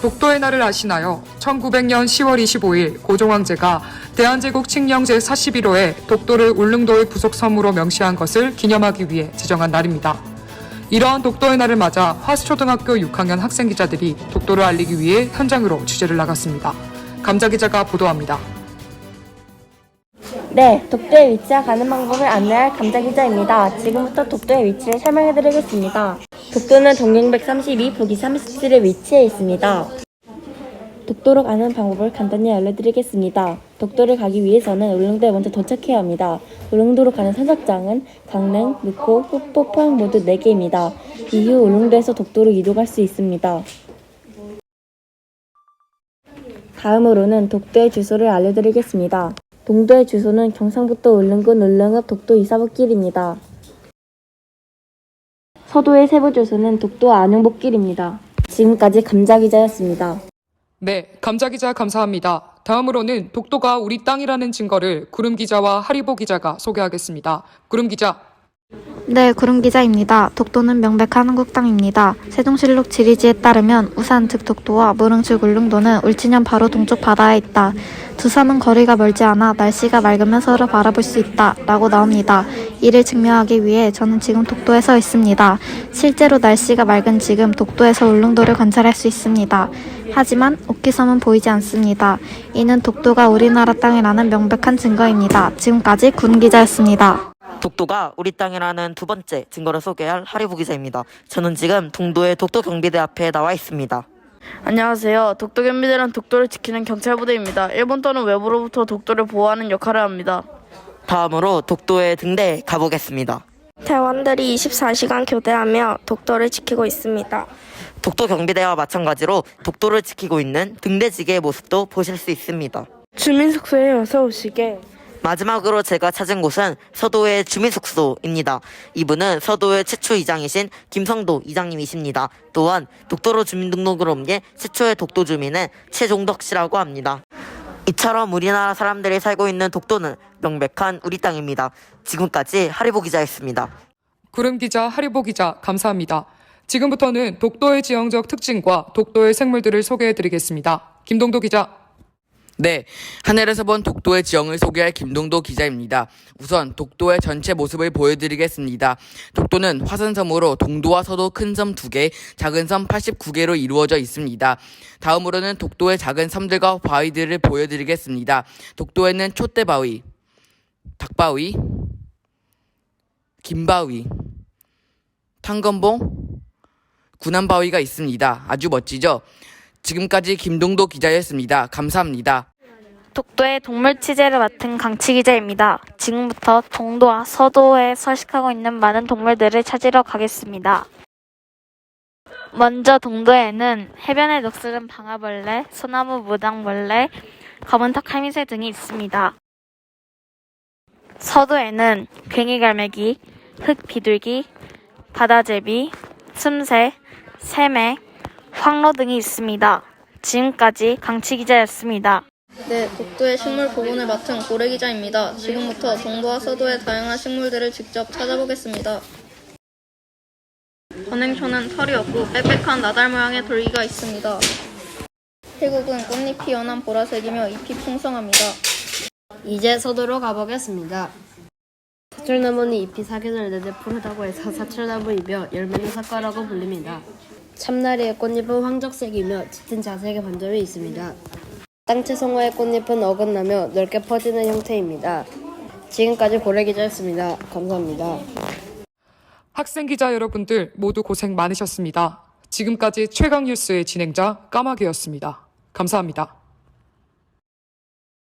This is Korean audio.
독도의 날을 아시나요? 1900년 10월 25일 고종황제가 대한제국 칙령 제 41호에 독도를 울릉도의 부속 섬으로 명시한 것을 기념하기 위해 지정한 날입니다. 이러한 독도의 날을 맞아 화수초등학교 6학년 학생 기자들이 독도를 알리기 위해 현장으로 취재를 나갔습니다. 감자 기자가 보도합니다. 네, 독도의 위치와 가는 방법을 안내할 감자 기자입니다. 지금부터 독도의 위치를 설명해 드리겠습니다. 독도는 동경 132, 북위 37에 위치해 있습니다. 독도로 가는 방법을 간단히 알려드리겠습니다. 독도를 가기 위해서는 울릉도에 먼저 도착해야 합니다. 울릉도로 가는 선착장은 강릉, 묵호, 후포, 포항 모두 4개입니다. 이후 울릉도에서 독도로 이동할 수 있습니다. 다음으로는 독도의 주소를 알려드리겠습니다. 동도의 주소는 경상북도 울릉군 울릉읍 독도 이사북길입니다. 서도의 세부 주소는 독도 안흥복길입니다. 지금까지 감자 기자였습니다. 네, 감자 기자 감사합니다. 다음으로는 독도가 우리 땅이라는 증거를 구름 기자와 하리보 기자가 소개하겠습니다. 구름 기자. 네, 구름 기자입니다. 독도는 명백한 한국 땅입니다. 세종실록 지리지에 따르면 우산 즉 독도와 무릉 즉 울릉도는 울진현 바로 동쪽 바다에 있다. 두 섬은 거리가 멀지 않아 날씨가 맑으면 서로 바라볼 수 있다. 라고 나옵니다. 이를 증명하기 위해 저는 지금 독도에 서 있습니다. 실제로 날씨가 맑은 지금 독도에서 울릉도를 관찰할 수 있습니다. 하지만 오키섬은 보이지 않습니다. 이는 독도가 우리나라 땅이라는 명백한 증거입니다. 지금까지 군 기자였습니다. 독도가 우리 땅이라는 두 번째 증거를 소개할 하리부 기자입니다. 저는 지금 동도의 독도 경비대 앞에 나와 있습니다. 안녕하세요. 독도 경비대는 독도를 지키는 경찰부대입니다. 일본 또는 외부로부터 독도를 보호하는 역할을 합니다. 다음으로 독도의 등대에 가보겠습니다. 대원들이 24시간 교대하며 독도를 지키고 있습니다. 독도 경비대와 마찬가지로 독도를 지키고 있는 등대지기의 모습도 보실 수 있습니다. 주민 숙소에 어서 오시게. 마지막으로 제가 찾은 곳은 서도의 주민숙소입니다. 이분은 서도의 최초 이장이신 김성도 이장님이십니다. 또한 독도로 주민등록을 옮긴 최초의 독도 주민은 최종덕 씨라고 합니다. 이처럼 우리나라 사람들이 살고 있는 독도는 명백한 우리 땅입니다. 지금까지 하리보 기자였습니다. 구름 기자, 하리보 기자, 감사합니다. 지금부터는 독도의 지형적 특징과 독도의 생물들을 소개해 드리겠습니다. 김동도 기자. 네, 하늘에서 본 독도의 지형을 소개할 김동도 기자입니다. 우선 독도의 전체 모습을 보여드리겠습니다. 독도는 화산섬으로 동도와 서도 큰 섬 2개, 작은 섬 89개로 이루어져 있습니다. 다음으로는 독도의 작은 섬들과 바위들을 보여드리겠습니다. 독도에는 촛대바위, 닭바위, 김바위, 탄건봉, 군함바위가 있습니다. 아주 멋지죠? 지금까지 김동도 기자였습니다. 감사합니다. 독도의 동물 취재를 맡은 강치 기자입니다. 지금부터 동도와 서도에 서식하고 있는 많은 동물들을 찾으러 가겠습니다. 먼저 동도에는 해변에 녹슬은 방아벌레, 소나무 무당벌레, 검은턱 할미새 등이 있습니다. 서도에는 괭이갈매기, 흙비둘기, 바다제비, 슴새, 새매, 황로 등이 있습니다. 지금까지 강치 기자였습니다. 네, 독도의 식물 보건을 맡은 고래 기자입니다. 지금부터 동도와 서도의 다양한 식물들을 직접 찾아보겠습니다. 전행초는 털이 없고 빽빽한 나달 모양의 돌기가 있습니다. 태국은 꽃잎이 연한 보라색이며 잎이 풍성합니다. 이제 서도로 가보겠습니다. 사철나무는 잎이 사계절 내내 푸르다고 해서 사철나무이며 열매는 사과라고 불립니다. 참나리의 꽃잎은 황적색이며 짙은 자색의 반점이 있습니다. 땅채송화의 꽃잎은 어긋나며 넓게 퍼지는 형태입니다. 지금까지 고래 기자였습니다. 감사합니다. 학생 기자 여러분들 모두 고생 많으셨습니다. 지금까지 최강 뉴스의 진행자 까마귀였습니다. 감사합니다.